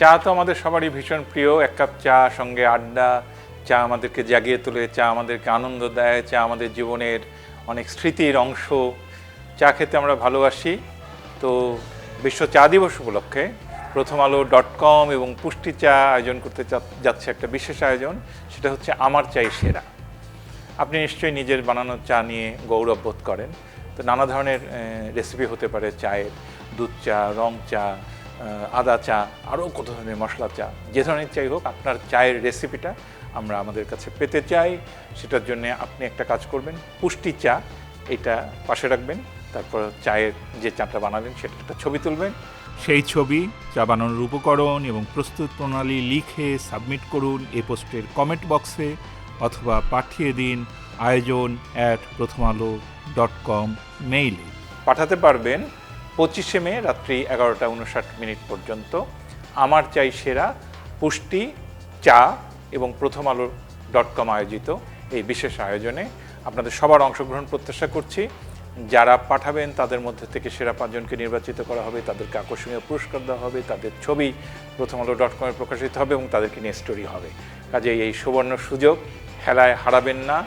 চা তো আমাদের সবারই ভীষণ প্রিয়। এক কাপ চা, সঙ্গে আড্ডা, চা আমাদেরকে জাগিয়ে তোলে, চা আমাদেরকে আনন্দ দেয়, চা আমাদের জীবনের অনেক স্মৃতির অংশ। চা খেতে আমরা ভালোবাসি। তো বিশ্ব চা দিবস উপলক্ষে প্রথম আলো ডট কম এবং পুষ্টি চা আয়োজন করতে যাচ্ছে একটা বিশেষ আয়োজন, সেটা হচ্ছে আমার চাই সেরা। আপনি নিশ্চয়ই নিজের বানানো চা নিয়ে গৌরব বোধ করেন। তো নানা ধরনের রেসিপি হতে পারে চায়ের দুধ চা, রং চা আদা চা, আরও কত ধরনের মশলা চা, যে ধরনের চাই হোক, আপনার চায়ের রেসিপিটা আমরা আমাদের কাছে পেতে চাই। সেটার জন্য আপনি একটা কাজ করবেন, পুষ্টি চা, এটা পাশে রাখবেন, তারপর চায়ের যে চাটা বানাবেন, সেটা একটা ছবি তুলবেন। সেই ছবি, চা বানানোর উপকরণ এবং প্রস্তুত প্রণালী লিখে সাবমিট করুন এ পোস্টের কমেন্ট বক্সে অথবা পাঠিয়ে দিন আয়োজন অ্যাট প্রথম আলো ডট কম মেইলে পাঠাতে পারবেন পঁচিশে মে, রাত্রি এগারোটা উনষাট মিনিট পর্যন্ত। আমার চাই সেরা পুষ্টি, চা এবং প্রথম আলো ডট কম আয়োজিত এই বিশেষ আয়োজনে। আপনাদের সবার অংশগ্রহণ প্রত্যাশা করছি। যারা পাঠাবেন, তাদের মধ্যে থেকে সেরা পাঁচজনকে নির্বাচিত করা হবে, তাদেরকে আকর্ষণীয় পুরস্কার দেওয়া হবে, তাদের ছবি প্রথম আলো ডট কমে প্রকাশিত হবে এবং তাদেরকে নিয়ে স্টোরি হবে। কাজে এই সুবর্ণ সুযোগ, খেলায় হারাবেন না।